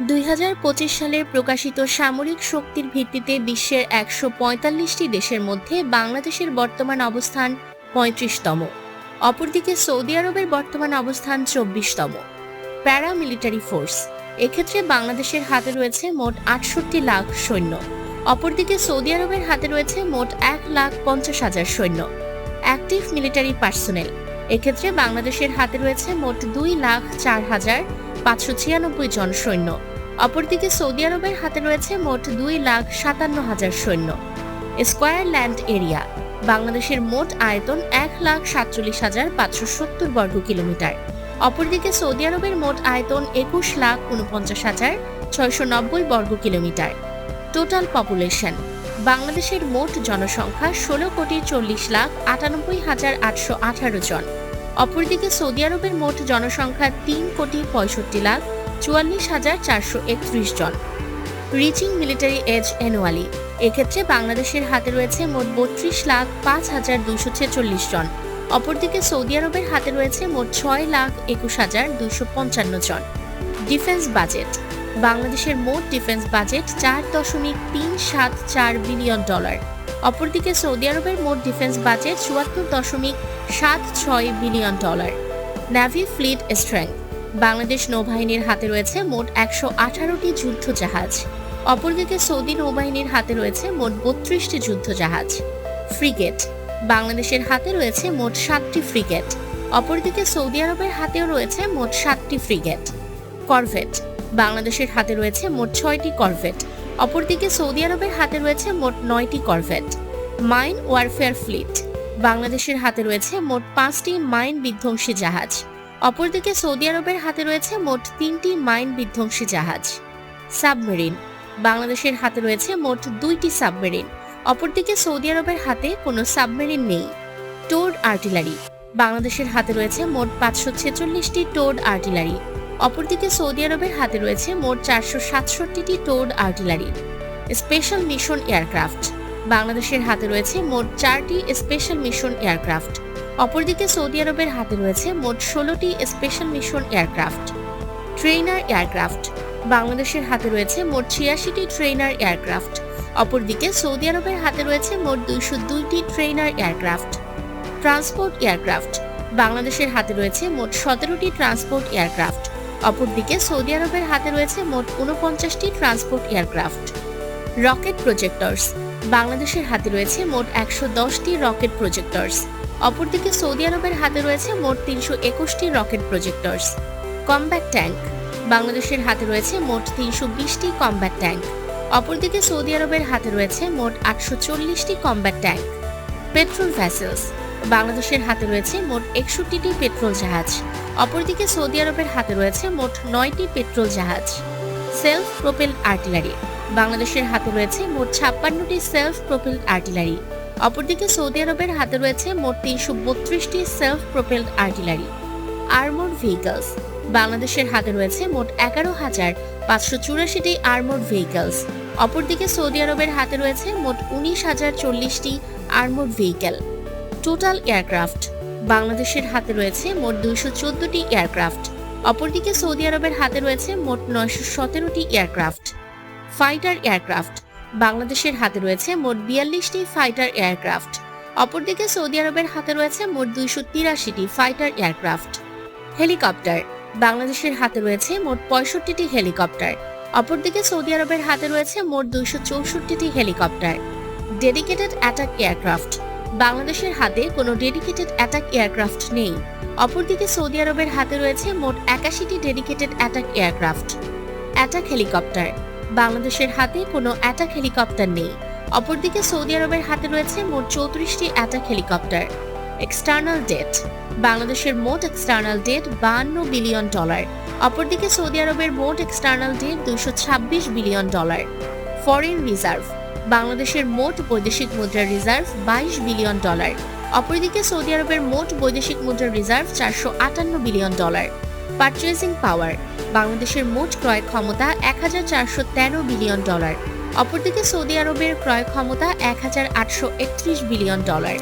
দুই হাজার পঁচিশ সালে প্রকাশিত সামরিক শক্তির ভিত্তিতে বিশ্বের একশো পঁয়তাল্লিশটি দেশের মধ্যে বাংলাদেশের বর্তমান অবস্থান পঁয়ত্রিশতম। অপরদিকে সৌদি আরবের বর্তমান অবস্থান চব্বিশতম। Paramilitary force. এক্ষেত্রে বাংলাদেশের হাতে রয়েছে মোট আটষট্টি লাখ সৈন্য। অপরদিকে সৌদি আরবের হাতে রয়েছে মোট এক লাখ পঞ্চাশ হাজার সৈন্য। Active military personnel. এক্ষেত্রে বাংলাদেশের হাতে রয়েছে মোট দুই লাখ চার হাজার পাঁচশো ছিয়ানব্বই জন সৈন্য। অপরদিকে সৌদি আরবের হাতে রয়েছে মোট দুই লাখ সাতান্ন হাজার সৈন্য। স্কোয়ার ল্যান্ড এরিয়া, বাংলাদেশের মোট আয়তন এক লাখ সাতচল্লিশ হাজার পাঁচশো সত্তর বর্গ কিলোমিটার। অপরদিকে সৌদি আরবের মোট আয়তন একুশ লাখ উনপঞ্চাশ হাজার ছয়শো নব্বই বর্গ কিলোমিটার। টোটাল পপুলেশন বাংলাদেশের মোট জনসংখ্যা ষোলো কোটি চল্লিশ লাখ আটানব্বই হাজার আটশো আঠারো জন। অপরদিকে সৌদি আরবের মোট জনসংখ্যা তিন কোটি পঁয়ষট্টি লাখ চুয়াল্লিশ হাজার চারশো একত্রিশ জন। Reaching military age annually. এক্ষেত্রে বাংলাদেশের হাতে রয়েছে মোট বত্রিশ লাখ পাঁচ হাজার দুশো ছেচল্লিশ জন। অপরদিকে সৌদি আরবের হাতে রয়েছে মোট ছয় লাখ একুশ হাজার দুশো পঞ্চান্ন জন। Defence budget. বাংলাদেশের মোট ডিফেন্স বাজেট চার দশমিক তিন সাত চার বিলিয়ন ডলার। অপরদিকে সৌদি আরবের মোট ডিফেন্স বাজেট চুয়াত্তর দশমিক সাত ছয় billion dollar. Navy fleet strength Bangladesh নৌবাহিনীর হাতে রয়েছে মোট একশো আঠারোটি যুদ্ধ জাহাজ অপরদিকে সৌদি নৌবাহিনীর হাতে রয়েছে মোট বত্রিশটি যুদ্ধ জাহাজ ফ্রিগেট বাংলাদেশের হাতে রয়েছে মোট সাতটি ফ্রিগেট অপরদিকে সৌদি আরবের হাতেও রয়েছে মোট সাতটি ফ্রিগেট করভেট বাংলাদেশের হাতে রয়েছে মোট ছয়টি করভেট অপরদিকে সৌদি আরবের হাতে রয়েছে মোট নয়টি করভেট, মাইন ওয়ারফেয়ার ফ্লিট। বাংলাদেশের হাতে রয়েছে মোট পাঁচটি মাইন বিধ্বংসী জাহাজ। অপরদিকে সৌদি আরবের হাতে রয়েছে মোট তিনটি মাইন বিধ্বংসী জাহাজ। সাবমেরিন, বাংলাদেশের হাতে রয়েছে মোট দুইটি সাবমেরিন। অপরদিকে সৌদি আরবের হাতে কোনো সাবমেরিন নেই। টোড আর্টিলারি, বাংলাদেশের হাতে রয়েছে মোট পাঁচশো ছেচল্লিশটি টোড আর্টিলারি। অপরদিকে সৌদি আরবের হাতে রয়েছে মোট চারশো সাতষট্টিটি towed artillery, special mission aircraft. বাংলাদেশের হাতে রয়েছে মোট চারটি স্পেশাল মিশন এয়ারক্রাফট। অপরদিকে সৌদি আরবের হাতে রয়েছে মোট ষোলোটি special mission aircraft. Trainer aircraft. বাংলাদেশের হাতে রয়েছে মোট ছিয়াশিটি ট্রেইনার এয়ারক্রাফট। অপরদিকে সৌদি আরবের হাতে রয়েছে মোট দুইশো দুইটি ট্রেইনার এয়ারক্রাফট। Transport aircraft. বাংলাদেশের হাতে রয়েছে মোট সতেরোটি ট্রান্সপোর্ট এয়ারক্রাফট। অপরদিকে সৌদি আরবের হাতে রয়েছে মোট উনপঞ্চাশটি ট্রান্সপোর্ট এয়ারক্রাফট। Rocket projectors. বাংলাদেশের হাতে রয়েছে মোট একশো দশটি রকেট প্রজেক্টরস। অপরদিকে সৌদি আরবের হাতে রয়েছে মোট তিনশো একুশটি রকেট প্রজেক্টরস। Combat tank. বাংলাদেশের হাতে রয়েছে মোট তিনশো বিশটি কমব্যাট ট্যাঙ্ক। অপরদিকে সৌদি আরবের হাতে রয়েছে মোট আটশো চল্লিশটি কমব্যাট ট্যাঙ্ক। পেট্রোল ভ্যাসেলস বাংলাদেশের হাতে রয়েছে মোট একষট্টিটি পেট্রোল জাহাজ। অপরদিকে সৌদি আরবের হাতে রয়েছে মোট নয়টি পেট্রোল জাহাজ। Self propelled artillery. বাংলাদেশের হাতে রয়েছে মোট ছাপ্পান্নটি সেলফ প্রোপেলড আর্টিলারি। অপরদিকে সৌদি আরবের হাতে রয়েছে মোট তিনশো বত্রিশটি self propelled artillery. Armoured vehicles. বাংলাদেশের হাতে রয়েছে মোট এগারো হাজার পাঁচশো চুরাশিটি আর্মোড ভেহিকলস। অপরদিকে সৌদি আরবের হাতে রয়েছে মোট উনিশ হাজার চল্লিশটি আর্মোড ভেহিকেল। Total aircraft. বাংলাদেশের হাতে রয়েছে মোট দুইশো চোদ্দটি এয়ারক্রাফট। অপরদিকে সৌদি আরবের হাতে রয়েছে মোট নয়শো সতেরোটি এয়ারক্রাফট। Fighter aircraft. বাংলাদেশের হাতে রয়েছে মোট বিয়াল্লিশটি ফাইটার এয়ারক্রাফট। অপরদিকে সৌদি আরবের হাতে রয়েছে মোট দুইশো তিরাশিটি ফাইটার এয়ারক্রাফট। হেলিকপ্টার। বাংলাদেশের হাতে রয়েছে মোট পঁয়ষট্টিটি হেলিকপ্টার। অপরদিকে সৌদি আরবের হাতে রয়েছে মোট দুইশো চৌষট্টিটি হেলিকপ্টার। Dedicated attack aircraft. বাংলাদেশের হাতে কোনো ডেডিকেটেড অ্যাটাক এয়ারক্রাফট নেই। অপরদিকে সৌদি আরবের হাতে রয়েছে মোট একাশিটি dedicated attack aircraft attack helicopter বাংলাদেশের হাতে কোনো অ্যাটাক হেলিকপ্টার নেই। অপরদিকে সৌদি আরবের হাতে রয়েছে মোট চৌত্রিশটি অ্যাটাক হেলিকপ্টার এক্সটার্নাল ডেট বাংলাদেশের মোট এক্সটার্নাল ডেট বাহান্ন বিলিয়ন ডলার অপরদিকে সৌদি আরবের মোট এক্সটার্নাল ডেট দুইশো ছাব্বিশ বিলিয়ন ডলার ফরেন রিজার্ভ বাংলাদেশের মোট বৈদেশিক মুদ্রা রিজার্ভ বাইশ বিলিয়ন ডলার। অপরদিকে সৌদি আরবের মোট বৈদেশিক মুদ্রা রিজার্ভ চারশো আটান্ন বিলিয়ন ডলার। পারচেজিং পাওয়ার, বাংলাদেশের মোট ক্রয় ক্ষমতা এক হাজার চারশো তেরো বিলিয়ন ডলার। অপরদিকে সৌদি আরবের ক্রয় ক্ষমতা এক হাজার আটশো একত্রিশ বিলিয়ন ডলার।